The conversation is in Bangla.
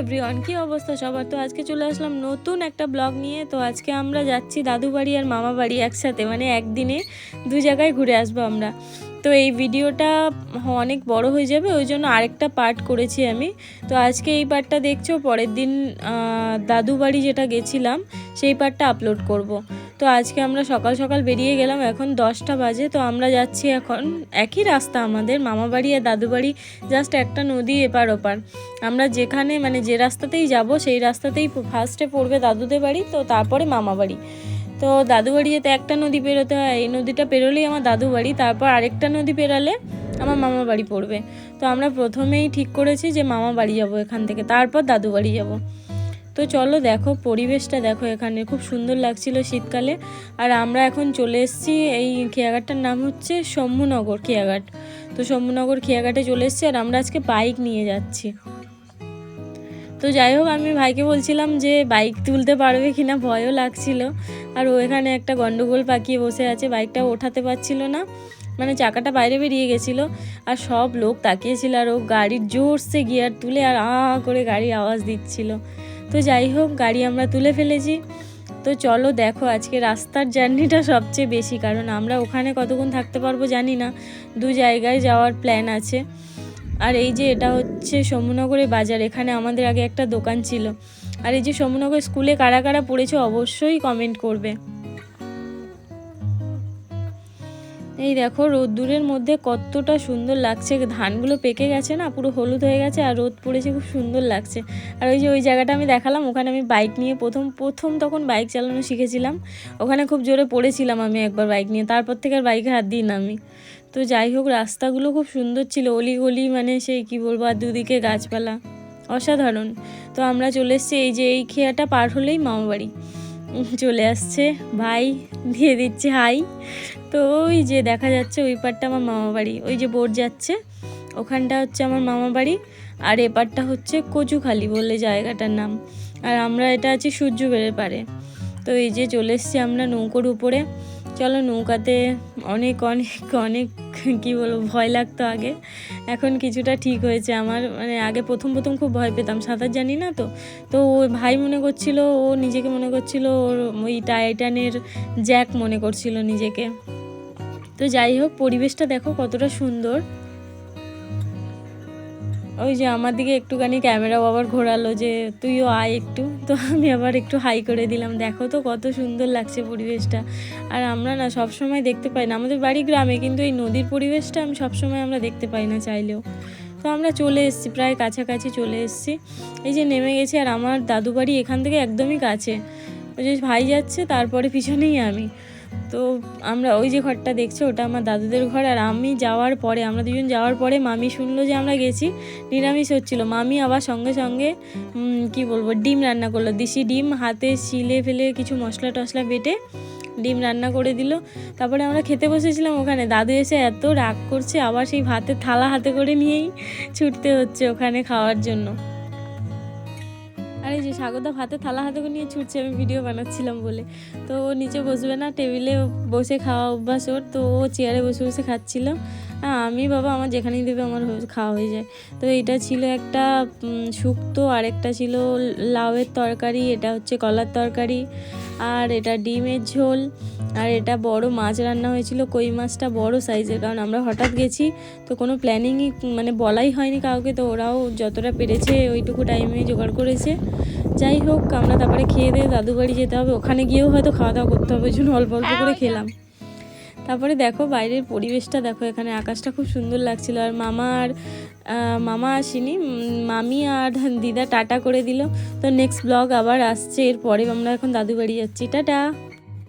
এভরিওয়ান কি অবস্থা? সবার তো আজকে চলে আসলাম নতুন একটা ব্লগ নিয়ে। তো আজকে আমরা যাচ্ছি দাদু বাড়ি আর মামা বাড়ি একসাথে মানে একদিনে দু জায়গায় ঘুরে আসব আমরা। তো এই ভিডিওটা অনেক বড় হয়ে যাবে, ওই জন্য আরেকটা পার্ট করেছি আমি। তো আজকে এই পার্টটা দেখছ, পরের দিন দাদু বাড়ি যেটা গেছিলাম, সেই পার্টটা আপলোড করব। তো আজকে আমরা সকাল সকাল বেরিয়ে গেলাম, এখন দশটা বাজে, তো আমরা যাচ্ছি এখন একই রাস্তা আমাদের মামা বাড়ি আর দাদু বাড়ি জাস্ট একটা নদী এপার ওপার। আমরা যেখানে মানে যে রাস্তাতেই যাব, সেই রাস্তাতেই ফার্স্টে পড়বে দাদুদের বাড়ি, তো তারপরে মামা বাড়ি তো দাদু বাড়িতে একটা নদী পেরোতে হয়, এই নদীটা পেরোলেই আমার দাদু বাড়ি তারপর আরেকটা নদী পেরালে আমার মামা বাড়ি পড়বে। তো আমরা প্রথমেই ঠিক করেছি যে মামা বাড়ি যাব এখান থেকে, তারপর দাদু বাড়ি যাব। তো চলো দেখো, পরিবেশটা দেখো এখানে। খুব সুন্দর লাগছিল শীতকালে। আর আমরা এখন চলে এসেছি, এই খেয়াঘাটটার নাম হচ্ছে শম্ভুনগর খেয়াঘাট। তো শম্ভুনগর খেয়াঘাটে চলে এসেছি আর আমরা আজকে বাইক নিয়ে যাচ্ছি। তো যাই হোক, আমি ভাইকে বলছিলাম যে বাইক তুলতে পারবে কিনা, ভয়ও লাগছিল। আর ও এখানে একটা গন্ডগোল পাকিয়ে বসে আছে বাইকটা ওঠাতে পারছিল না। মানে চাকাটা বাইরে বেরিয়ে গেছিল আর সব লোক তাকিয়েছিল আর ও গাড়ির জোরসে গিয়ার তুলে আর আ করে গাড়ির আওয়াজ দিচ্ছিল। তো যাই হোক, গাড়ি আমরা তুলে ফেলেছি। তো চলো দেখো আজকে রাস্তার জার্নিটা সবচেয়ে বেশি, কারণ আমরা ওখানে কতক্ষণ থাকতে পারব জানি না। দু জায়গায় যাওয়ার প্ল্যান আছে। আর এই যে এটা হচ্ছে সমুনগরের বাজার, এখানে আমাদের আগে একটা দোকান ছিল। আর এই যে সমুনগর স্কুলে কারা কারা পড়েছে অবশ্যই কমেন্ট করবে। এই দেখো রোদ্দুরের মধ্যে কতটা সুন্দর লাগছে। ধানগুলো পেকে গেছে না পুরো হলুদ হয়ে গেছে আর রোদ পড়েছে খুব সুন্দর লাগছে। আর ওই যে ওই জায়গাটা আমি দেখালাম ওখানে আমি বাইক নিয়ে প্রথম প্রথম তখন বাইক চালানো শিখেছিলাম। ওখানে খুব জোরে পড়েছিলাম আমি একবার বাইক নিয়ে তারপর থেকে আর বাইকে হাত দিই না আমি। তো যাই হোক রাস্তাগুলো খুব সুন্দর ছিল অলি গলি মানে সেই কি বলব আর দুদিকে গাছপালা অসাধারণ। তো আমরা চলে এসেছি এই যে এই খেয়াটা পার হলেই মামা বাড়ি উম, চলে আসছে, ভাই দিয়ে দিচ্ছে হাই। তো ওই যে দেখা যাচ্ছে ওই পারটা আমার মামা বাড়ি, ওই যে বোট যাচ্ছে, ওখানটা হচ্ছে আমার মামা বাড়ি, আর এপারটা হচ্ছে কচুখালি বলে জায়গাটার নাম। আর আমরা এটা আছি সূর্য বেড়ের পারে তো এই যে চলে এসছি আমরা নৌকোর উপরে। চলো নৌকাতে অনেক অনেক অনেক কি বলব, ভয় লাগতো আগে। এখন কিছুটা ঠিক হয়েছে। আমার মানে আগে প্রথম প্রথম খুব ভয় পেতাম। সাঁতার জানি না তো। তো ওই ভাই মনে করছিল, ও নিজেকে মনে করছিল, ওর ওই টাইটানের জ্যাক মনে করছিল নিজেকে। তো যাই হোক, পরিবেশটা দেখো কতটা সুন্দর। ওই যে আমার দিকে একটুখানি ক্যামেরাও আবার ঘোরালো যে, তুইও আয় একটু। তো আমি আবার একটু হাই করে দিলাম, দেখো তো কত সুন্দর লাগছে পরিবেশটা। আর আমরা না সব সময় দেখতে পাই না, আমাদের বাড়ি গ্রামে কিন্তু এই নদীর পরিবেশটা আমি সবসময় আমরা দেখতে পাই না চাইলেও। তো আমরা চলে এসেছি, প্রায় কাছাকাছি চলে এসেছি। এই যে নেমে গেছি আর আমার দাদু বাড়ি এখান থেকে একদমই কাছে। ওই যে ভাই যাচ্ছে, তারপরে পিছনেই আমি। তো আমরা ওই যে ঘরটা দেখছ, ওটা আমার দাদুদের ঘর, আর আমি যাওয়ার পরে, আমরা দুজন যাওয়ার পরে মামি শুনলো যে আমরা গেছি, নিরামিষ হচ্ছিল। মামি আবার সঙ্গে সঙ্গে কি বলব, ডিম রান্না করল। দিশি ডিম, হাতে শিলে ফেলে কিছু মশলা টশলা বেটে ডিম রান্না করে দিল। তারপরে আমরা খেতে বসেছিলাম ওখানে। দাদু এসে এত রাগ করছে, আবার সেই ভাতের থালা হাতে করে নিয়েই ছুটতে হচ্ছে ওখানে খাওয়ার জন্য। আর এই যে স্বাগতা, ভাতে থালা হাতে নিয়ে ছুটছে, আমি ভিডিও বানাচ্ছিলাম বলে। তো ও নিচে বসবে না টেবিলে বসে খাওয়া অভ্যাস ওর, তো ও চেয়ারে বসে বসে খাচ্ছিল আর আমি বাবা আমার যেখানেই দেবে আমার খাওয়া হয়ে যায়। তো এটা ছিল একটা শুক্তো আর একটা ছিল লাউয়ের তরকারি এটা হচ্ছে কলার তরকারি আর এটা ডিমের ঝোল আর এটা বড় মাছ রান্না হয়েছিল কই মাছটা বড় সাইজের কারণ আমরা হঠাৎ গেছি তো কোনো প্ল্যানিংই মানে বলাই হয়নি কাউকে তো ওরাও যতটা পেরেছে ওইটুকু টাইমে জোগাড় করেছে। যাই হোক আমরা তারপরে খেয়ে দিয়ে দাদু বাড়ি যেতে হবে ওখানে গিয়েও হয়তো খাওয়া দাওয়া করতে হবে ওই জন্য অল্প অল্প করে খেলাম। তারপরে দেখো বাইরের পরিবেশটা, দেখো এখানে আকাশটা খুব সুন্দর লাগছিল। আর মামা আর মামা আসেনি মামি আর দিদা টাটা করে দিল। তো নেক্সট ব্লগ আবার আসছে, এরপরে আমরা এখন দাদু বাড়ি যাচ্ছি। টাটা!